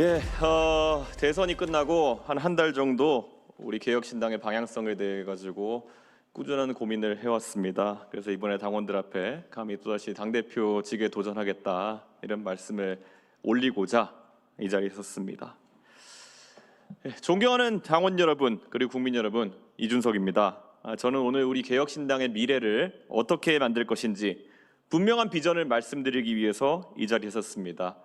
예, 어, 대선이 끝나고 한 한 달 정도 우리 개혁신당의 방향성에 대해 가지고 꾸준한 고민을 해왔습니다. 그래서 이번에 당원들 앞에 감히 또다시 당 대표직에 도전하겠다 이런 말씀을 올리고자 이 자리에 섰습니다. 예, 존경하는 당원 여러분 그리고 국민 여러분 이준석입니다. 아, 저는 오늘 우리 개혁신당의 미래를 어떻게 만들 것인지 분명한 비전을 말씀드리기 위해서 이 자리에 섰습니다.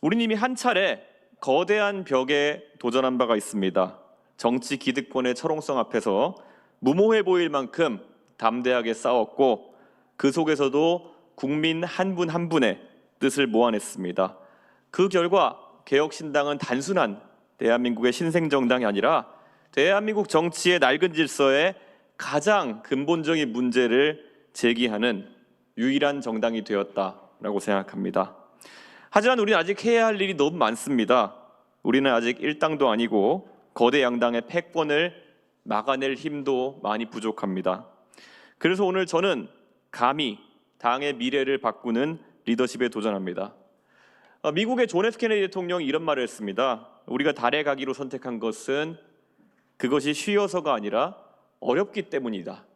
우리 이미 한 차례 거대한 벽에 도전한 바가 있습니다. 정치 기득권의 철옹성 앞에서 무모해 보일 만큼 담대하게 싸웠고 그 속에서도 국민 한분한 분의 뜻을 모아냈습니다. 그 결과 개혁신당은 단순한 대한민국의 신생정당이 아니라 대한민국 정치의 낡은 질서에 가장 근본적인 문제를 제기하는 유일한 정당이 되었다라고 생각합니다. 하지만 우리는 아직 해야 할 일이 너무 많습니다. 우리는 아직 일당도 아니고 거대 양당의 패권을 막아낼 힘도 많이 부족합니다. 그래서 오늘 저는 감히 당의 미래를 바꾸는 리더십에 도전합니다. 어, 미국의 존 F 케네디 대통령이 이런 말을 했습니다. 우리가 달에 가기로 선택한 것은 그것이 쉬워서가 아니라 어렵기 때문이다.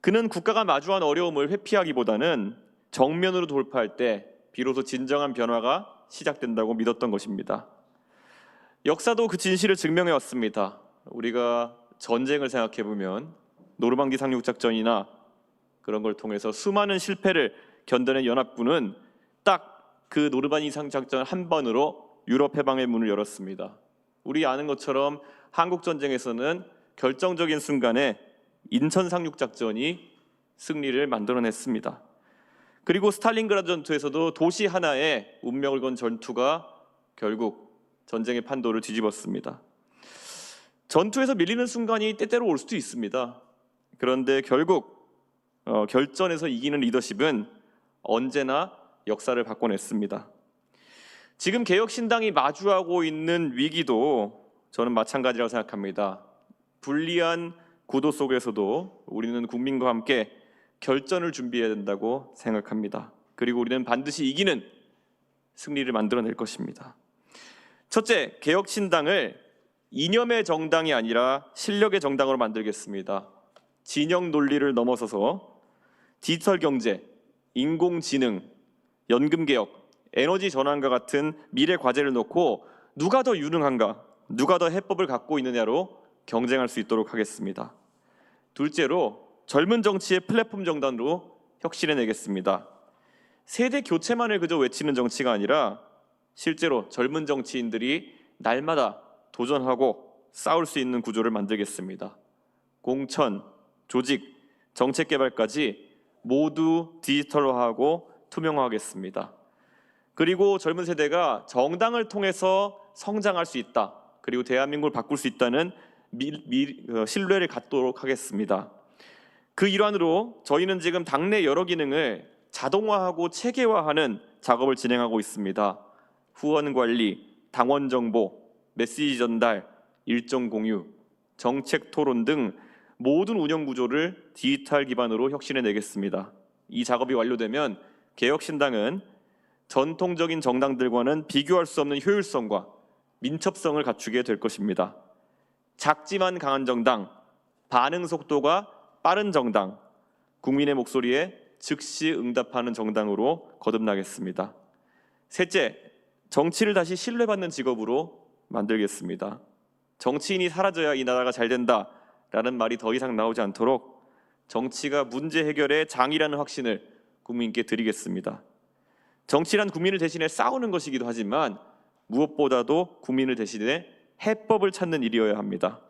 그는 국가가 마주한 어려움을 회피하기보다는 정면으로 돌파할 때 비로소 진정한 변화가 시작된다고 믿었던 것입니다. 역사도 그 진실을 증명해 왔습니다. 우리가 전쟁을 생각해 보면 노르망디 상륙 작전이나 그런 걸 통해서 수많은 실패를 견뎌낸 연합군은 딱 그 노르망디 상륙 작전 한 번으로 유럽 해방의 문을 열었습니다. 우리 아는 것처럼 한국 전쟁에서는 결정적인 순간에 인천 상륙 작전이 승리를 만들어냈습니다. 그리고 스탈린그라드 전투에서도 도시 하나에 운명을 건 전투가 결국 전쟁의 판도를 뒤집었습니다. 전투에서 밀리는 순간이 때때로 올 수도 있습니다. 그런데 결국 어, 결전에서 이기는 리더십은 언제나 역사를 바꿔냈습니다. 지금 개혁신당이 마주하고 있는 위기도 저는 마찬가지라고 생각합니다. 불리한 구도 속에서도 우리는 국민과 함께 결전을 준비해야 된다고 생각합니다. 그리고 우리는 반드시 이기는 승리를 만들어낼 것입니다. 첫째, 개혁신당을 이념의 정당이 아니라 실력의 정당으로 만들겠습니다. 진영 논리를 넘어서서 디지털 경제, 인공지능, 연금 개혁, 에너지 전환과 같은 미래 과제를 놓고 누가 더 유능한가, 누가 더 해법을 갖고 있느냐로 경쟁할 수 있도록 하겠습니다. 둘째로 젊은 정치의 플랫폼 정당으로 혁신해 내겠습니다. 세대 교체만을 그저 외치는 정치가 아니라 실제로 젊은 정치인들이 날마다 도전하고 싸울 수 있는 구조를 만들겠습니다. 공천, 조직, 정책 개발까지 모두 디지털화하고 투명화하겠습니다. 그리고 젊은 세대가 정당을 통해서 성장할 수 있다. 그리고 대한민국을 바꿀 수 있다는 미, 미, 어, 신뢰를 갖도록 하겠습니다. 그 일환으로 저희는 지금 당내 여러 기능을 자동화하고 체계화하는 작업을 진행하고 있습니다. 후원 관리, 당원 정보, 메시지 전달, 일정 공유, 정책 토론 등 모든 운영 구조를 디지털 기반으로 혁신해 내겠습니다. 이 작업이 완료되면 개혁신당은 전통적인 정당들과는 비교할 수 없는 효율성과 민첩성을 갖추게 될 것입니다. 작지만 강한 정당, 반응 속도가 빠른 정당, 국민의 목소리에 즉시 응답하는 정당으로 거듭나겠습니다. 셋째, 정치를 다시 신뢰받는 직업으로 만들겠습니다. 정치인이 사라져야 이 나라가 잘 된다라는 말이 더 이상 나오지 않도록 정치가 문제 해결의 장이라는 확신을 국민께 드리겠습니다. 정치란 국민을 대신해 싸우는 것이기도 하지만 무엇보다도 국민을 대신해 해법을 찾는 일이어야 합니다.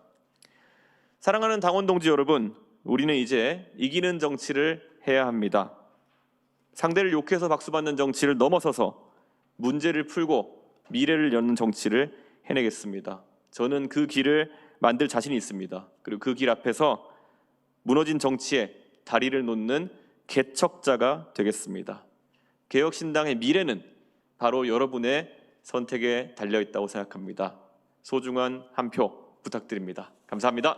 사랑하는 당원 동지 여러분, 우리는 이제 이기는 정치를 해야 합니다. 상대를 욕해서 박수받는 정치를 넘어서서 문제를 풀고 미래를 여는 정치를 해내겠습니다. 저는 그 길을 만들 자신이 있습니다. 그리고 그 길 앞에서 무너진 정치에 다리를 놓는 개척자가 되겠습니다. 개혁신당의 미래는 바로 여러분의 선택에 달려 있다고 생각합니다. 소중한 한 표 부탁드립니다. 감사합니다.